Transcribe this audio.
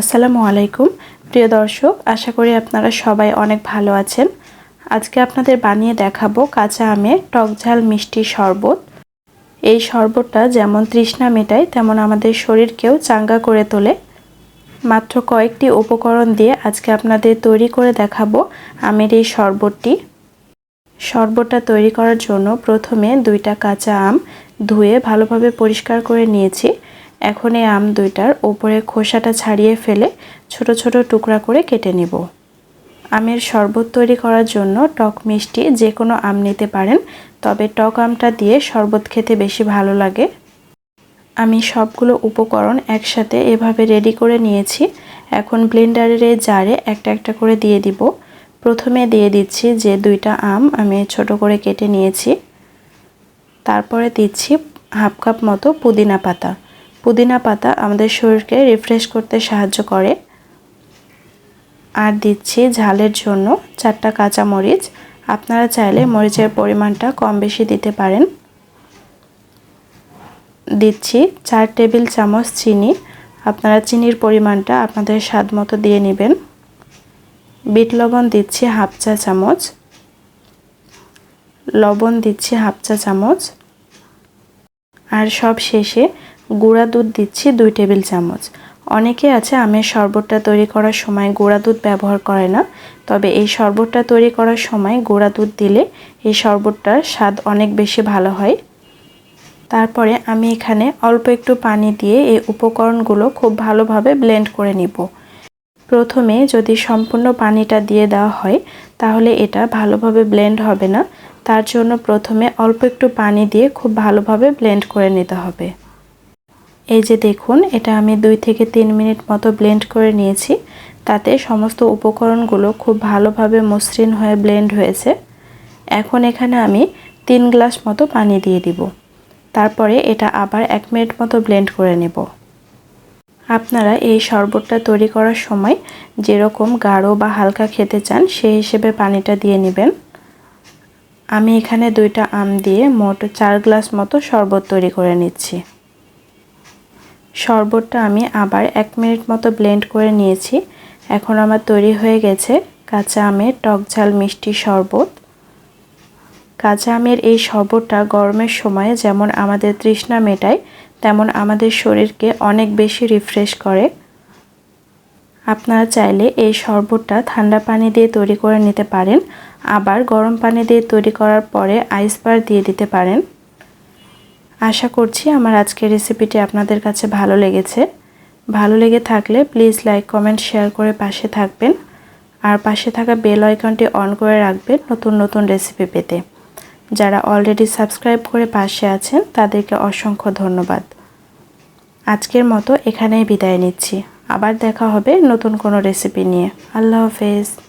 আসসালামু আলাইকুম। প্রিয় দর্শক, আশা করি আপনারা সবাই অনেক ভালো আছেন। আজকে আপনাদের বানিয়ে দেখাবো কাঁচা আমের টক ঝাল মিষ্টি শরবত। এই শরবতটা যেমন তৃষ্ণা মেটায়, তেমন আমাদের শরীরকেও চাঙ্গা করে তোলে। মাত্র কয়েকটি উপকরণ দিয়ে আজকে আপনাদের তৈরি করে দেখাবো আমের এই শরবতটি। শরবতটা তৈরি করার জন্য প্রথমে দুইটা কাঁচা আম ধুয়ে ভালোভাবে পরিষ্কার করে নিয়েছি। এখন এই আম দুইটার ওপরে খোসাটা ছাড়িয়ে ফেলে ছোট ছোট টুকরা করে কেটে নিব। আমের শরবত তৈরি করার জন্য টক মিষ্টি যে কোনো আম নিতে পারেন, তবে টক আমটা দিয়ে শরবত খেতে বেশি ভালো লাগে। আমি সবগুলো উপকরণ একসাথে এভাবে রেডি করে নিয়েছি। এখন ব্লেন্ডারের জারে একটা একটা করে দিয়ে দিব। প্রথমে দিয়ে দিচ্ছি যে দুইটা আম আমি ছোট করে কেটে নিয়েছি। তারপরে দিচ্ছি হাফ কাপ মতো পুদিনা পাতা। পুদিনা পাতা আমাদের শরীরকে রিফ্রেশ করতে সাহায্য করে। আর দিচ্ছি ঝালের জন্য চারটা কাঁচামরিচ। আপনারা চাইলে মরিচের পরিমাণটা কম বেশি দিতে পারেন। দিচ্ছি চার টেবিল চামচ চিনি। আপনারা চিনির পরিমাণটা আপনাদের স্বাদ মতো দিয়ে নেবেন। বিট লবণ দিচ্ছি হাফ চা চামচ। লবণ দিচ্ছি হাফ চা চামচ। আর সব শেষে গুঁড়া দুধ দিচ্ছি দুই টেবিল চামচ। অনেকে আছে আমের শরবতটা তৈরি করার সময় গুঁড়া দুধ ব্যবহার করে না, তবে এই শরবতটা তৈরি করার সময় গুঁড়া দুধ দিলে এই শরবতটার স্বাদ অনেক বেশি ভালো হয়। তারপরে আমি এখানে অল্প একটু পানি দিয়ে এই উপকরণগুলো খুব ভালোভাবে ব্লেন্ড করে নিব। প্রথমে যদি সম্পূর্ণ পানিটা দিয়ে দেওয়া হয়, তাহলে এটা ভালোভাবে ব্লেন্ড হবে না। তার জন্য প্রথমে অল্প একটু পানি দিয়ে খুব ভালোভাবে ব্লেন্ড করে নিতে হবে। এই যে দেখুন, এটা আমি দুই থেকে তিন মিনিট মতো ব্লেন্ড করে নিয়েছি। তাতে সমস্ত উপকরণগুলো খুব ভালোভাবে মসৃণ হয়ে ব্লেন্ড হয়েছে। এখন এখানে আমি তিন গ্লাস মতো পানি দিয়ে দিব। তারপরে এটা আবার এক মিনিট মতো ব্লেন্ড করে নেব। আপনারা এই শরবতটা তৈরি করার সময় যেরকম গাঢ় বা হালকা খেতে চান, সেই হিসেবে পানিটা দিয়ে নেবেন। আমি এখানে দুইটা আম দিয়ে মোট চার গ্লাস মতো শরবত তৈরি করে নিচ্ছি। শরবতটা আমি আবার এক মিনিট মতো ব্লেন্ড করে নিয়েছি। এখন আমার তৈরি হয়ে গেছে কাঁচা আমের টক ঝাল মিষ্টি শরবত। কাঁচা আমের এই শরবতটা গরমের সময়ে যেমন আমাদের তৃষ্ণা মেটায়, তেমন আমাদের শরীরকে অনেক বেশি রিফ্রেশ করে। আপনারা চাইলে এই শরবতটা ঠান্ডা পানি দিয়ে তৈরি করে নিতে পারেন। আবার গরম পানি দিয়ে তৈরি করার পরে আইস বার দিয়ে দিতে পারেন। আশা করছি আমার আজকের রেসিপিটি আপনাদের কাছে ভালো লেগেছে। ভালো লেগে থাকলে প্লিজ লাইক কমেন্ট শেয়ার করে পাশে থাকবেন। আর পাশে থাকা বেল আইকনটি অন করে রাখবেন নতুন নতুন রেসিপি পেতে। যারা অলরেডি সাবস্ক্রাইব করে পাশে আছেন, তাদেরকে অসংখ্য ধন্যবাদ। আজকের মতো এখানেই বিদায় নিচ্ছি। আবার দেখা হবে নতুন কোনো রেসিপি নিয়ে। আল্লাহ হাফেজ।